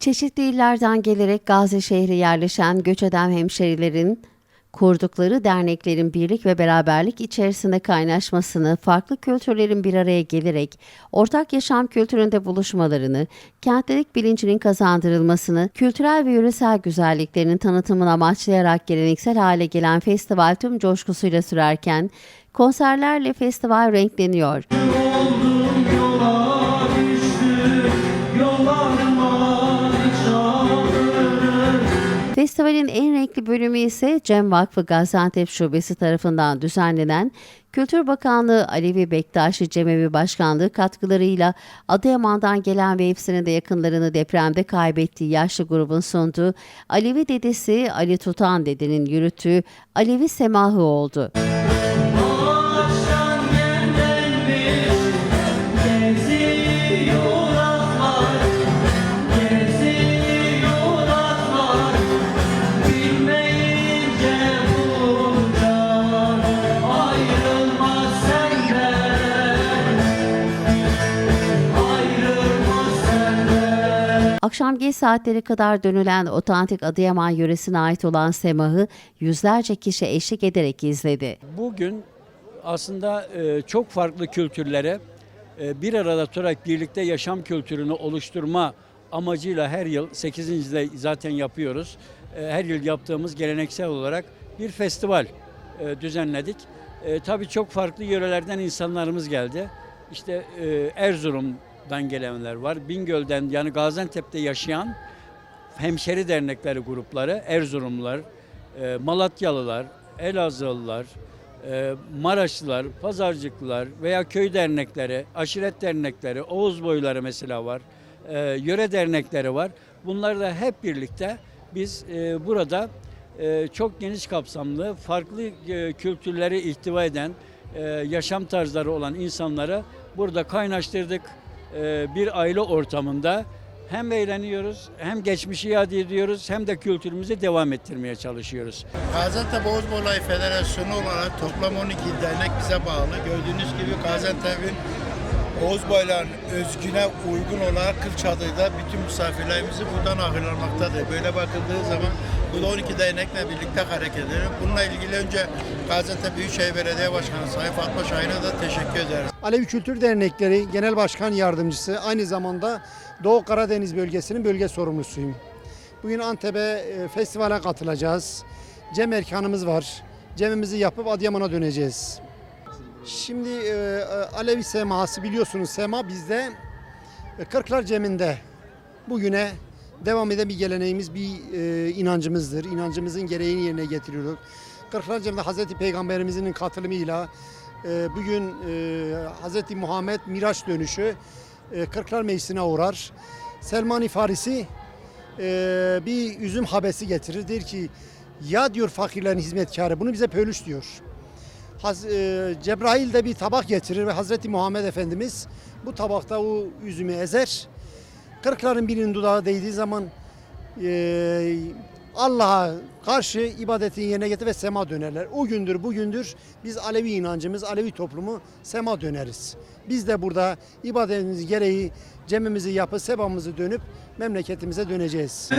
Çeşitli illerden gelerek Gazi şehri yerleşen göç eden hemşerilerin kurdukları derneklerin birlik ve beraberlik içerisinde kaynaşmasını, farklı kültürlerin bir araya gelerek ortak yaşam kültüründe buluşmalarını, kentlilik bilincinin kazandırılmasını, kültürel ve yöresel güzelliklerinin tanıtımını amaçlayarak geleneksel hale gelen festival tüm coşkusuyla sürerken, konserlerle festival renkleniyor. Festivalin en renkli bölümü ise Cem Vakfı Gaziantep Şubesi tarafından düzenlenen Kültür Bakanlığı Alevi Bektaşi Cemevi Başkanlığı katkılarıyla Adıyaman'dan gelen ve hepsinin de yakınlarını depremde kaybettiği yaşlı grubun sunduğu Alevi dedesi Ali Tutan dedenin yürüttüğü Alevi Semahı oldu. Bilmeyince Akşam geç saatlere kadar dönülen otantik Adıyaman yöresine ait olan semahı yüzlerce kişi eşlik ederek izledi. Bugün aslında e, çok farklı kültürlere e, bir arada tutarak birlikte yaşam kültürünü oluşturma amacıyla her yıl 8. de zaten yapıyoruz. E, Her yıl yaptığımız geleneksel olarak bir festival düzenledik. Tabii çok farklı yörelerden insanlarımız geldi. İşte e, Erzurum'dan gelenler var. Bingöl'den yani Gaziantep'te yaşayan hemşeri dernekleri grupları, Erzurumlular, e, Malatyalılar, Elazığlılar, e, Maraşlılar, Pazarcıklılar veya köy dernekleri, aşiret dernekleri, Oğuz boyları mesela var, e, yöre dernekleri var. Bunlar da hep birlikte biz e, burada çok geniş kapsamlı, farklı kültürleri ihtiva eden, yaşam tarzları olan insanları burada kaynaştırdık. E, bir aile ortamında hem eğleniyoruz, hem geçmişi iade ediyoruz, hem de kültürümüzü devam ettirmeye çalışıyoruz. Gaziantep Oğuz Bolayı Federasyonu olarak toplam 12 dernek bize bağlı. Gördüğünüz gibi Gaziantep'in Oğuz Boyları'nın özgüne uygun olarak Kılçadır'da bütün misafirlerimizi buradan ağırlamaktadır. Böyle bakıldığı zaman bu da 12 dernekle birlikte hareket eder. Bununla ilgili önce Gaziantep Büyükşehir Belediye Başkanı Sayın Fatma Şahin'e de teşekkür ederiz. Alevi Kültür Dernekleri Genel Başkan Yardımcısı aynı zamanda Doğu Karadeniz bölgesinin bölge sorumlusuyum. Bugün Antep'e e, festivale katılacağız. Cem erkanımız var. Cemimizi yapıp Adıyaman'a döneceğiz. Şimdi e, e, Alevi seması biliyorsunuz sema bizde e, Kırklar Cem'inde bugüne devam eden bir geleneğimiz, bir e, inancımızdır. İnancımızın gereğini yerine getiriyoruz. Kırklar Cem'de Hazreti Peygamberimizin katılımıyla e, bugün e, Hazreti Muhammed Miraç dönüşü e, Kırklar Meclisi'ne uğrar. Selman-ı Farisi e, bir üzüm habesi getirir. Der ki ya diyor fakirlerin hizmetkarı bunu bize pölüş diyor. Haz, e, Cebrail de bir tabak getirir ve Hazreti Muhammed Efendimiz bu tabakta o üzümü ezer. Kırkların birinin dudağı değdiği zaman e, Allah'a karşı ibadetini yerine getirir ve sema dönerler. O gündür bugündür biz Alevi inancımız, Alevi toplumu sema döneriz. Biz de burada ibadetimiz gereği cemimizi yapıp sebamızı dönüp memleketimize döneceğiz.